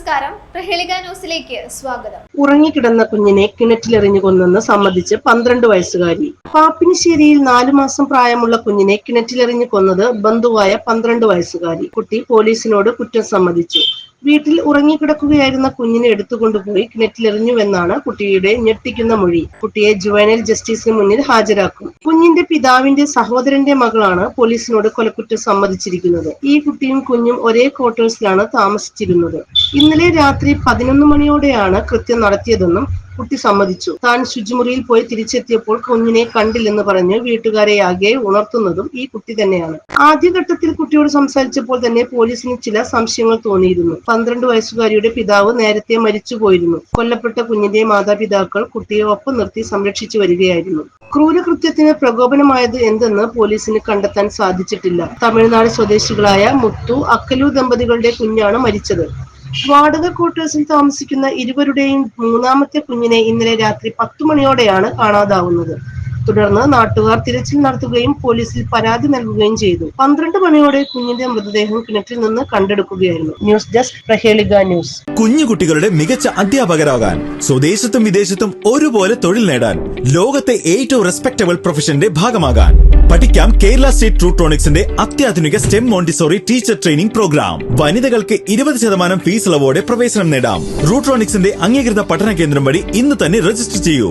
നമസ്കാരം. പ്രഹേളിക ന്യൂസിലേക്ക് സ്വാഗതം. ഉറങ്ങിക്കിടന്ന കുഞ്ഞിനെ കിണറ്റിലെറിഞ്ഞു കൊന്നെന്ന് സമ്മതിച്ച് പന്ത്രണ്ട് വയസ്സുകാരി. പാപ്പിനിശ്ശേരിയിൽ നാലു മാസം പ്രായമുള്ള കുഞ്ഞിനെ കിണറ്റിലെറിഞ്ഞു കൊന്നത് ബന്ധുവായ പന്ത്രണ്ട് വയസ്സുകാരി. കുട്ടി പോലീസിനോട് കുറ്റം സമ്മതിച്ചു. വീട്ടിൽ ഉറങ്ങിക്കിടക്കുകയായിരുന്ന കുഞ്ഞിനെ എടുത്തുകൊണ്ടുപോയി കിണറ്റിലെറിഞ്ഞുവെന്നാണ് കുട്ടിയുടെ ഞെട്ടിക്കുന്ന മൊഴി. കുട്ടിയെ ജുവനൽ ജസ്റ്റിസിന് മുന്നിൽ ഹാജരാക്കും. കുഞ്ഞിന്റെ പിതാവിന്റെ സഹോദരന്റെ മകളാണ് പോലീസിനോട് കൊലക്കുറ്റം സമ്മതിച്ചിരിക്കുന്നത്. ഈ കുട്ടിയും കുഞ്ഞും ഒരേ ക്വാർട്ടേഴ്സിലാണ് താമസിച്ചിരുന്നത്. ഇന്നലെ രാത്രി പതിനൊന്ന് മണിയോടെയാണ് കൃത്യം നടത്തിയതെന്നും കുട്ടി സമ്മതിച്ചു. താൻ ശുചിമുറിയിൽ പോയി തിരിച്ചെത്തിയപ്പോൾ കുഞ്ഞിനെ കണ്ടില്ലെന്ന് പറഞ്ഞ് വീട്ടുകാരെ ആകെ ഉണർത്തുന്നതും ഈ കുട്ടി തന്നെയാണ്. ആദ്യഘട്ടത്തിൽ കുട്ടിയോട് സംസാരിച്ചപ്പോൾ തന്നെ പോലീസിന് ചില സംശയങ്ങൾ തോന്നിയിരുന്നു. പന്ത്രണ്ട് വയസ്സുകാരിയുടെ പിതാവ് നേരത്തെ മരിച്ചു പോയിരുന്നു. കൊല്ലപ്പെട്ട കുഞ്ഞിന്റെ മാതാപിതാക്കൾ കുട്ടിയെ ഒപ്പം നിർത്തി സംരക്ഷിച്ചു വരികയായിരുന്നു. ക്രൂരകൃത്യത്തിന് പ്രകോപനമായത് എന്തെന്ന് പോലീസിന് കണ്ടെത്താൻ സാധിച്ചിട്ടില്ല. തമിഴ്നാട് സ്വദേശികളായ മുത്തു അക്കലു ദമ്പതികളുടെ കുഞ്ഞാണ് മരിച്ചത്. വാടക ക്വാർട്ടേഴ്സിൽ താമസിക്കുന്ന ഇരുവരുടെയും മൂന്നാമത്തെ കുഞ്ഞിനെ ഇന്നലെ രാത്രി പത്തു മണിയോടെയാണ് കാണാതാവുന്നത്. തുടർന്ന് നാട്ടുകാർ തിരച്ചിൽ നടത്തുകയും പോലീസിൽ പരാതി നൽകുകയും ചെയ്തു. പന്ത്രണ്ട് മണിയോടെ കുഞ്ഞിന്റെ മൃതദേഹം കിണറ്റിൽ നിന്ന് കണ്ടെടുക്കുകയായിരുന്നു. News desk Prahelika news. കുഞ്ഞു കുട്ടികളുടെ മികച്ച അധ്യാപകരാകാൻ സ്വദേശത്തും വിദേശത്തും ഒരുപോലെ തൊഴിൽ നേടാൻ ലോകത്തെ ഏറ്റവും റെസ്പെക്ടബിൾ പ്രൊഫഷന്റെ ഭാഗമാകാൻ. പഠിക്കാം കേരള സ്റ്റേറ്റ് ട്രൂട്രോണിക്സിന്റെ അത്യാധുനിക STEM Montessori teacher training programme വനിതകൾക്ക് ഇരുപത് ശതമാനം ഫീസ് ഇളവോടെ പ്രവേശനം നേടാം. റൂട്രോണിക്സിന്റെ അംഗീകൃത പഠന കേന്ദ്രം വഴി ഇന്ന് തന്നെ രജിസ്റ്റർ ചെയ്യൂ.